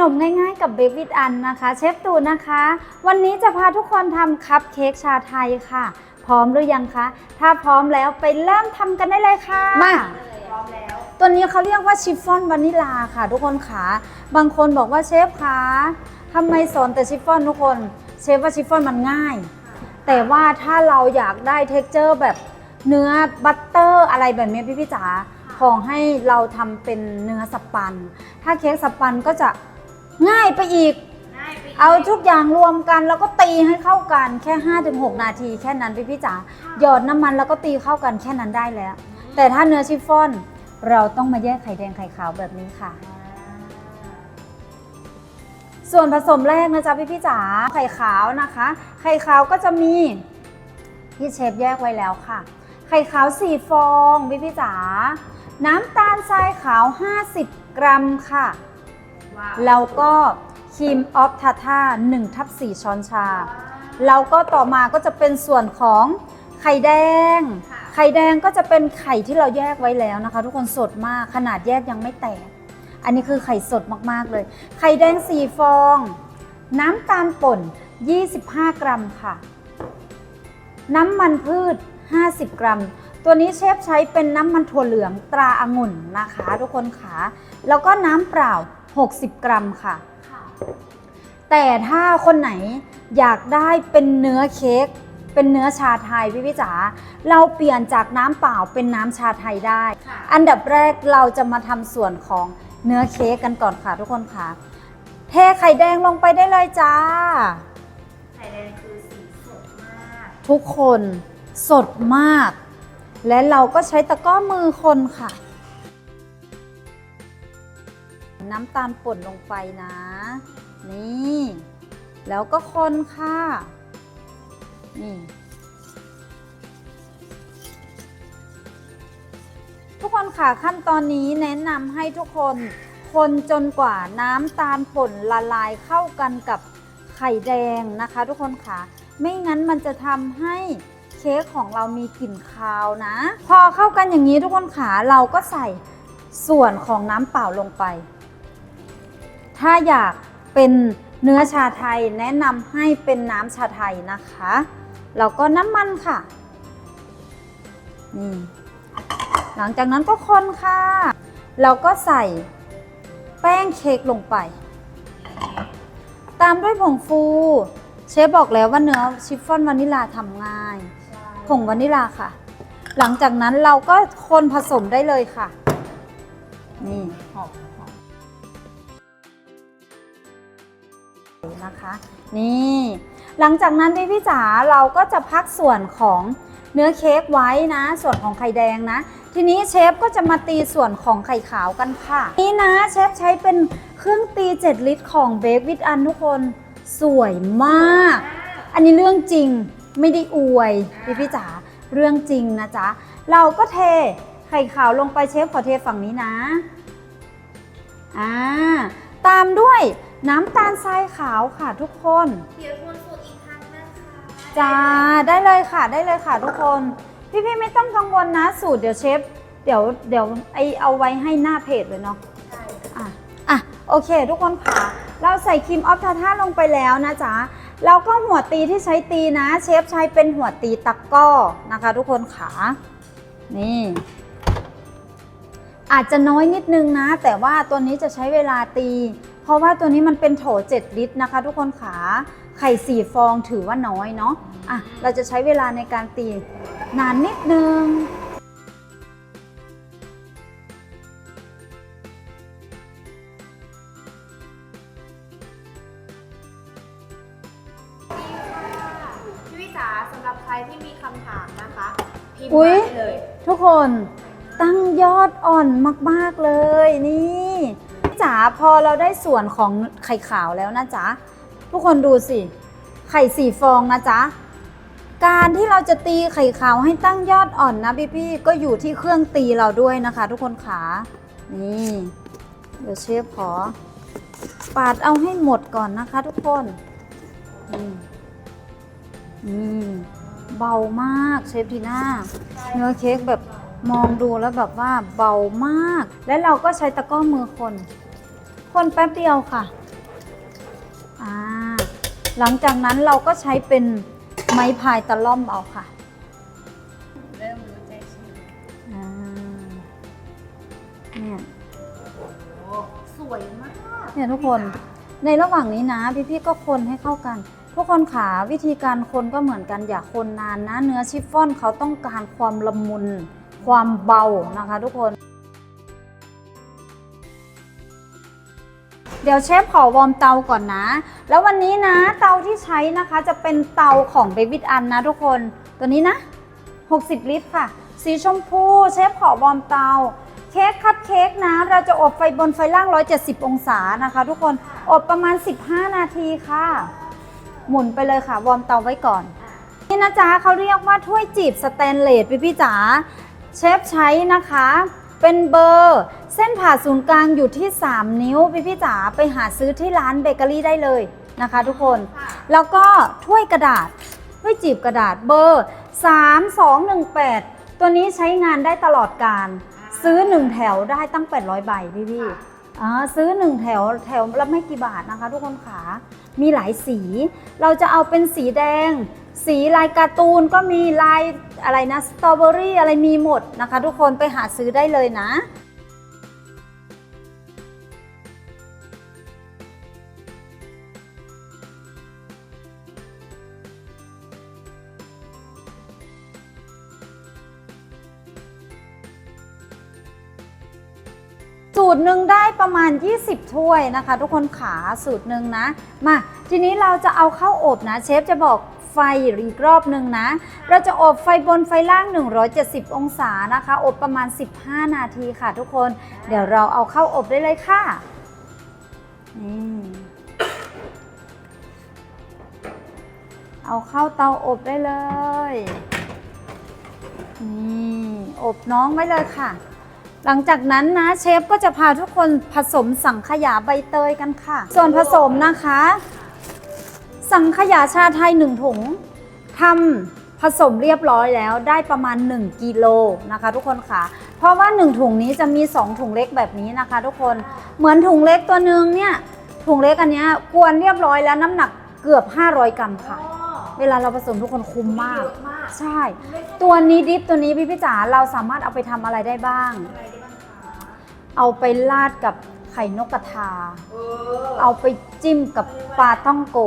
นมง่ายๆกับเบกวิดอันนะคะ เชฟตูนนะคะ วันนี้จะพาทุกคนทำคัพเค้กชาไทยค่ะ พร้อมหรือยังคะ ถ้าพร้อมแล้วไปเริ่มทำกันได้เลยค่ะ มาพร้อมแล้ว ตัวนี้เขาเรียกว่าชิฟฟ่อนวานิลาค่ะ ทุกคนขาบางคนบอกว่าเชฟคะทำไมสอนแต่ชิฟฟ่อนทุกคน เชฟว่าชิฟฟ่อนมันง่าย แต่ว่าถ้าเราอยากได้เท็กเจอร์แบบเนื้อบัตเตอร์อะไรแบบนี้พี่พี่ๆจ๋าขอให้เราทำเป็นเนื้อสปัน ถ้าเค้กสปันก็จะ ง่ายไปอีกง่ายไปกเอาทุกอย่างรวมกันแล้วก็ตีให้เข้ากันแค่ 5-6 นาทีแค่นั้นพี่พี่ๆจ๋าหยอดน้ำมันแล้วก็ตีเข้ากันแค่นั้นได้แล้ว แต่ถ้าเนื้อชิฟฟ่อนเราต้องมาแยกไข่แดงไข่ขาวแบบนี้ค่ะ ส่วนผสมแรกนะจ๊ะพี่พี่ๆจ๋าไข่ขาวนะคะ ไข่ขาวก็จะมีที่เชฟแยกไว้แล้วค่ะ ไข่ขาว 4 ฟองพี่พี่ๆจ๋าน้ำตาลทรายขาว 50 กรัมค่ะว้าว แล้วก็ครีมออฟทาท่า1ทับ4ช้อนชา แล้วก็ต่อมาก็จะเป็นส่วนของไข่แดง ไข่แดงก็จะเป็นไข่ที่เราแยกไว้แล้วนะคะ ทุกคนสดมากขนาดแยกยังไม่แตก อันนี้คือไข่สดมากๆเลย ไข่แดง 4 ฟอง น้ำตาลป่น 25 กรัมค่ะ น้ำมันพืช 50 กรัม ตัวนี้เชฟใช้เป็นน้ำมันถั่วเหลืองตราองุ่นนะคะ ทุกคนขาแล้วก็น้ำเปล่า 60 กรัมค่ะค่ะ แต่ถ้าคนไหนอยากได้เป็นเนื้อเค้กเป็นเนื้อชาไทยพี่พี่จ๋าเราเปลี่ยนจากน้ำเปล่าเป็นน้ำชาไทยได้ค่ะอันดับแรกเราจะมาทำส่วนของเนื้อเค้กกันก่อนค่ะทุกคนค่ะ เทไข่แดงลงไปได้เลยจ้า ไข่แดงคือสีสดมาก ทุกคนสดมาก และเราก็ใช้ตะกร้อมือคนค่ะ น้ำตาลป่นลงไปนะ นี่ แล้วก็คนค่ะ นี่ ทุกคนค่ะขั้นตอนนี้แนะนำให้ทุกคน คนจนกว่าน้ำตาลป่นละลายเข้ากันกับไข่แดงนะคะ ทุกคนค่ะ ไม่งั้นมันจะทำให้เค้กของเรามีกลิ่นคาวนะ พอเข้ากันอย่างนี้ทุกคนค่ะเราก็ใส่ส่วนของน้ำเปล่าลงไป ถ้าอยากเป็นเนื้อชาไทยแนะนำให้เป็นน้ำชาไทยนะคะ แล้วก็น้ำมันค่ะนี่หลังจากนั้นก็คนค่ะ เราก็ใส่แป้งเค้กลงไป ตามด้วยผงฟู เชฟบอกแล้วว่าเนื้อชิฟฟ่อนวานิลาทำง่าย ผงวานิลาค่ะ หลังจากนั้นเราก็คนผสมได้เลยค่ะ นี่หอม นะคะ นี่ หลังจากนั้นพี่พี่จ๋าเราก็จะพักส่วนของเนื้อเค้กไว้นะ ส่วนของไข่แดงนะ ทีนี้เชฟก็จะมาตีส่วนของไข่ขาวกันค่ะ นี่นะเชฟใช้เป็นเครื่องตี 7 ลิตรของเบควิดอันทุกคนสวยมาก อันนี้เรื่องจริงไม่ได้อวยพี่พี่จ๋าเรื่องจริงนะจ๊ะ เราก็เทไข่ขาวลงไปเชฟขอเทฝั่งนี้นะ อ่า ตามด้วย น้ำตาลทรายขาวค่ะทุกคน เดี๋ยวทวนสูตรอีกครั้งนะคะจ้าได้เลยค่ะได้เลยค่ะทุกคน พี่พี่ๆไม่ต้องกังวลนะสูตรเดี๋ยวเชฟเดี๋ยวเดี๋ยวไอเอาไว้ให้หน้าเพจเลยเนาะใช่อะอะโอเค ทุกคนค่ะ เราใส่ครีมออฟทาท่าลงไปแล้วนะจ๊ะแล้วก็หัวตีที่ใช้ตีนะ เชฟใช้เป็นหัวตีตะกร้อนะคะ ทุกคนค่ะนี่อาจจะน้อยนิดนึงนะ แต่ว่าตัวนี้จะใช้เวลาตี เพราะว่าตัวนี้มันเป็นโถ 7 ลิตรนะคะ ทุกคนค่ะไข่4ฟองถือว่าน้อยเนาะอะเราจะใช้เวลาในการตีนานนิดนึงพี่วิจ๋าสำหรับใครที่มีคำถามนะคะพิมพ์อุ๊มายได้เลย ทุกคนตั้งยอ ดอ่อนมากๆเลยนี่จ๋าพอเราได้ส่วนของไข่ขาวแล้วนะจ๊ะทุกคนดูสิ ไข่สี่ฟองนะจ๊ะการที่เราจะตีไข่ขาวให้ตั้งยอดอ่อนนะพี่ๆก็อยู่ที่เครื่องตีเราด้วยนะคะ ทุกคนขานี่เดี๋ยวเชฟขอปาดเอาให้หมดก่อนนะคะ ทุกคนนี่เบามากเชฟทีน่าเนื้อเค้กแบบ มองดูแล้วแบบว่าเบามาก และเราก็ใช้ตะกร้อมือคน คนแป๊บเดียวค่ะอ่าหลังจากนั้นเราก็ใช้เป็นไม้พายตะล่อมเอาค่ะ เริ่มรู้ใจชิมอ่าเนี่ยโอ้สวยมากเนี่ยทุกคน ในระหว่างนี้นะพี่ๆก็คนให้เข้ากัน ทุกคนขาวิธีการคนก็เหมือนกันอย่าคนนานนะ เนื้อชิฟฟ่อนเขาต้องการความละมุน ความเบานะคะทุกคน เดี๋ยวเชฟขอวอร์มเตาก่อนนะ แล้ววันนี้นะเตาที่ใช้นะคะจะเป็นเตาของเบบิ t อันนะทุกคนตัวนี้นะ 60 ลิตรค่ะ สีชมพูเชฟขอวอร์มเตาเค้กคัพเค้กนะ เราจะอบไฟบนไฟล่าง 170 องศานะคะ ทุกคนอบประมาณ 15 นาทีค่ะ หมุนไปเลยค่ะ วอร์มเตาไว้ก่อน นี่นะจ๊ะเขาเรียกว่าถ้วยจีบสแตนเลสพี่พี่จ๋า เชฟใช้นะคะ เป็นเบอร์ เส้นผ่าศูนย์กลางอยู่ที่ 3 นิ้ว พี่พี่ๆจ๋าไปหาซื้อที่ร้านเบเกอรี่ได้เลยนะคะทุกคนค่ะแล้วก็ถ้วยกระดาษถ้วยจีบกระดาษเบอร์ 3218 ตัวนี้ใช้งานได้ตลอดการ ซื้อ 1 แถวได้ตั้ง 800 ใบพี่พี่ๆอ่าซื้อ 1 แถวแถวละไม่กี่บาทนะคะ ทุกคนขามีหลายสี เราจะเอาเป็นสีแดง สีลายการ์ตูนก็มีลายอะไรนะสตรอเบอรี่อะไรมีหมดนะคะ ทุกคนไปหาซื้อได้เลยนะสูตรหนึ่งได้ประมาณ 20 ถ้วยนะคะ ทุกคนขาสูตรหนึ่งนะ มา ทีนี้เราจะเอาเข้าอบนะ เชฟจะบอก ไฟอีกรอบหนึ่งนะ เราจะอบไฟบนไฟล่าง 170 องศานะคะ อบประมาณ 15 นาทีค่ะทุกคน เดี๋ยวเราเอาเข้าอบได้เลยค่ะนี่เอาเข้าเตาอบได้เลยนี่อบน้องไว้เลยค่ะ หลังจากนั้นนะเชฟก็จะพาทุกคนผสมสังขยาใบเตยกันค่ะ ส่วนผสมนะคะ สังขยาชาไทย 1 ถุงทำผสมเรียบร้อยแล้วได้ประมาณ 1กิโลนะคะทุกคนค่ะ เพราะว่า 1 ถุงนี้จะมี 2 ถุงเล็กแบบนี้นะคะ ทุกคนเหมือนถุงเล็กตัวหนึ่งเนี่ยถุงเล็กอันเนี้ยกวนเรียบร้อยแล้วน้ำหนักเกือบ 500 กรัมค่ะ เวลาเราผสมทุกคนคุ้มมากเยอะมากใช่ ตัวนี้ดิฟตัวนี้พี่พี่จ๋าเราสามารถเอาไปทำอะไรได้บ้างอะไรได้บ้างคะเอาไปราดกับไข่นกกระทา เออเอาไป จิ้มกับปลาต้องโก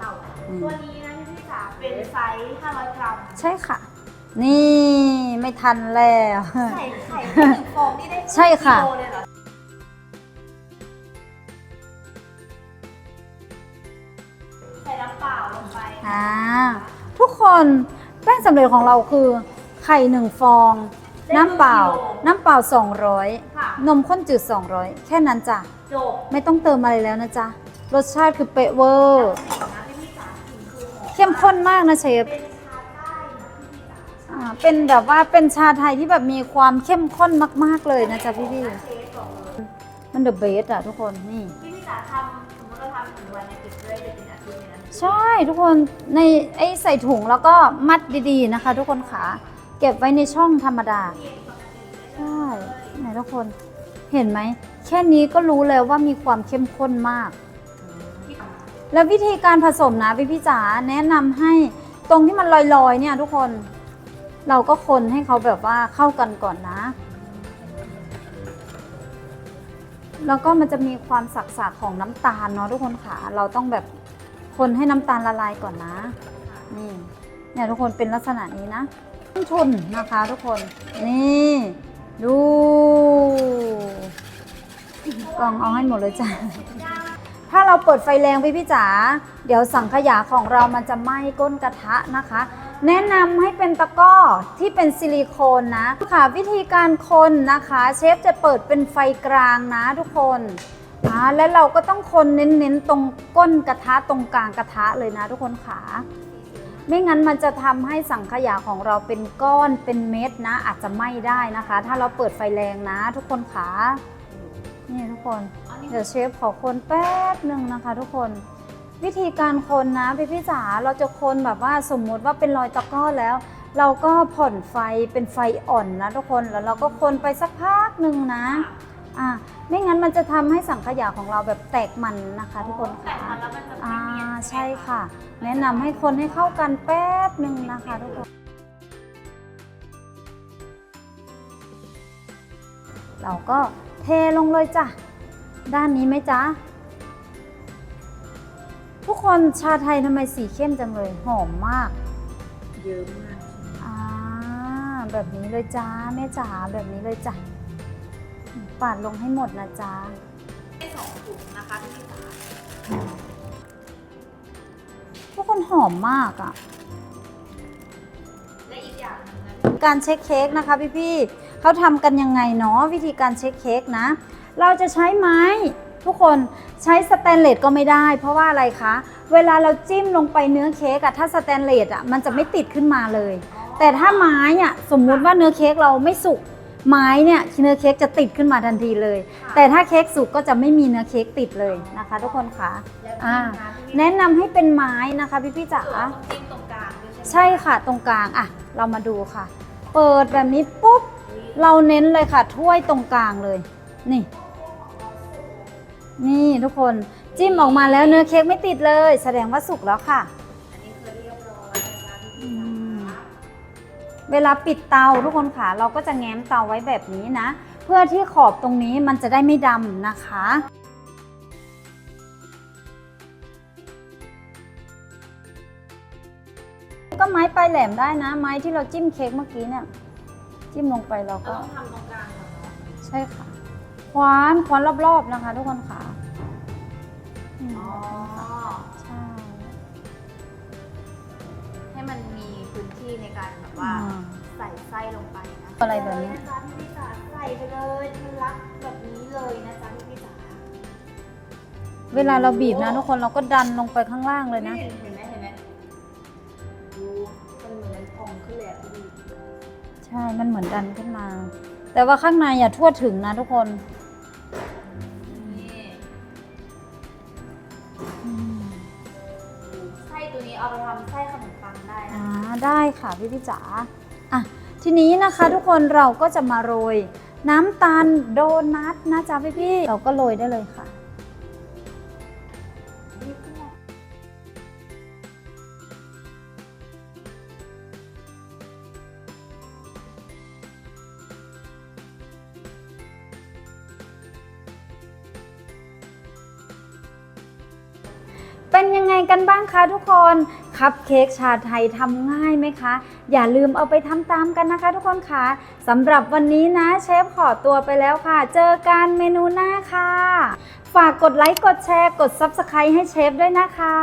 เต่าอืมตัวนี้นะพี่พี่จ๋าเป็นไซส์500 กรัม ใช่ค่ะ นี่ไม่ทันแล้วใส่ไข่แค่หนึ่งฟองนี่ได้ใช่ค่ะ กิโลเลยเหรอใส่น้ำเปล่าลงไปอ่าทุกคนแป้งสำเร็จของเราคือ ไข่หนึ่งฟอง น้ำเปล่า น้ำเปล่า ค่ะ200 นมข้นจืด 200 แค่นั้นจ้ะ จบไม่ต้องเติมอะไรแล้วนะจ๊ะ รสชาติคือเป๊ะเวอร์เข้มข้นมากนะเชฟเป็นแบบว่าเป็นชาไทยที่แบบมีความเข้มข้นมาก ๆ เลยนะจ๊ะพี่พี่มันเดอะเบสอะทุกคนนี่พี่พี่จ๋าทำสมมติเราทำหนึ่งวันในก็บได้เลยเป็นอาทิตย์เลยนะใช่ทุกคนในไอ้ใส่ถุงแล้วก็มัดดีๆนะคะ ทุกคนขาเก็บไว้ในช่องธรรมดาใช่ไหนทุกคนเห็นไหมแค่นี้ก็รู้แล้วว่ามีความเข้มข้นมาก แล้ววิธีการผสมนะพี่พี่จ๋าแนะนำให้ตรงที่มันลอยๆเนี่ยทุกคนเราก็คนให้เขาแบบว่าเข้ากันก่อนนะ แล้วก็มันจะมีความสักๆของน้ำตาลเนาะทุกคนค่ะเราต้องแบบคนให้น้ำตาลละลายก่อนนะนี่เนี่ยทุกคนเป็นลักษณะนี้นะต้นทุนนะคะทุกคน นี่ดูกล่องเอาให้หมดเลยจ้ะ ถ้าเราเปิดไฟแรงพี่พี่จ๋าเดี๋ยวสังขยาของเรามันจะไหม้ก้นกระทะนะคะ แนะนำให้เป็นตะก้อที่เป็นซิลิโคนนะค่ะวิธีการคนนะคะ เชฟจะเปิดเป็นไฟกลางนะทุกคนอ่าและเราก็ต้องคนเน้นๆตรงก้นกระทะตรงกลางกระทะเลยนะ ทุกคนขาไม่งั้นมันจะทำให้สังขยาของเราเป็นก้อนเป็นเม็ดนะ อาจจะไหม้ได้นะคะ ถ้าเราเปิดไฟแรงนะ ทุกคนขานี่ทุกคน เดี๋ยวเชฟขอคนแป๊บหนึ่งนะคะ ทุกคน วิธีการคนนะพี่พี่จ๋าเราจะคนแบบว่าสมมุติว่าเป็นรอยตะกร้อแล้ว เราก็ผ่อนไฟเป็นไฟอ่อนนะทุกคนแล้วเราก็คนไปสักพักหนึ่งนะอ่าไม่งั้นมันจะทำให้สังขยาของเราแบบแตกมันนะคะ ทุกคนแต่ค่ะมันแล้วมันจะไม่อ่าเนียนใช่ค่ะ แนะนำให้คนให้เข้ากันแป๊บหนึ่งนะคะ ทุกคน เราก็เทลงเลยจ้ะ ด้านนี้ไหมจ๊ะ ทุกคนชาไทยทำไมสีเข้มจังเลย หอมมาก เยอะมากอ่าแบบนี้เลยจ้าแม่จ๋าแบบนี้เลยจ้ะปาดลงให้หมดนะจ๊ะให้สองถุงนะคะพี่จ๋าทุกคนหอมมากอะ่ะและอีกอย่างหนึงนะการเช็คเค้กนะคะพี่ๆเขาทำกันยังไงเนาะวิธีการเช็คเค้กนะ เราจะใช้ไม้ทุกคนใช้สแตนเลสก็ไม่ได้ เพราะว่าอะไรคะ เวลาเราจิ้มลงไปเนื้อเค้กอะถ้าสแตนเลสอะมันจะไม่ติดขึ้นมาเลย แต่ถ้าไม้อะสมมุติว่าเนื้อเค้กเราไม่สุกไม้เนี่ยเนื้อเค้กจะติดขึ้นมาทันทีเลย แต่ถ้าเค้กสุกก็จะไม่มีเนื้อเค้กติดเลยนะคะ ทุกคนคะแล้วอ่าจิ้มนะพี่แนะนำให้เป็นไม้นะคะพี่ๆจ๋าส่วนเราต้องจิ้มตรงกลางด้วยใช่ไหมใช่ค่ะตรงกลางอะเรามาดูค่ะ เปิดแบบนี้ปุ๊บเราเน้นเลยค่ะถ้วยตรงกลางเลยนี่ นี่ทุกคนจิ้มออกมาแล้วเนื้อเค้กไม่ติดเลย แสดงว่าสุกแล้วค่ะ อันนี้คือเรียบร้อยนะคะพี่อืจ๋มาเวลาปิดเตาทุกคนค่ะ เราก็จะแง้มเตาไว้แบบนี้นะ เพื่อที่ขอบตรงนี้มันจะได้ไม่ดำนะคะ ก็ไม้ปลายแหลมได้นะ ไม้ที่เราจิ้มเค้กเมื่อกี้เนี่ย จิ้มลงไปเราเราก็ต้องทำตรงกลางก่อนเนาะใช่ค่ะคว้านคว้านรอบๆนะคะ ทุกคนค่ะ อืมอ๋อ ใช่ ให้มันมีพื้นที่ในการแบบว่าอ่าใส่ไส้ลงไปนะอะไรแบบนี้ เลยนะจ๊ะพี่พี่จ๋าใส่ไปเลยทะลักแบบนี้เลยนะจ๊ะพี่พี่จ๋าเวลาเราบีบนะทุกคนเราก็ดันลงไปข้างล่างเลยนะ เห็นเห็นไหมเห็นไหมดูมันเหมือนมันพองขึ้นเลยอะพี่ดีใช่ มันเหมือนดันขึ้นมา แต่ว่าข้างในอย่าทั่วถึงนะทุกคนนี่ ได้ค่ะพี่พี่จ๋าอะทีนี้นะคะทุกคนเราก็จะมาโรยน้ำตาลโดนัทนะจ๊ะพี่พี่เราก็โรยได้เลยค่ะ งกันบ้างคะทุกคน คัพเค้กชาไทยทำง่ายไหมคะ อย่าลืมเอาไปทำตามกันนะคะทุกคนค่ะสำหรับวันนี้นะเชฟขอตัวไปแล้วค่ะ เจอกันเมนูหน้าค่ะ ฝากกดไลค์ กดแชร์ กด Subscribe ให้เชฟด้วยนะคะ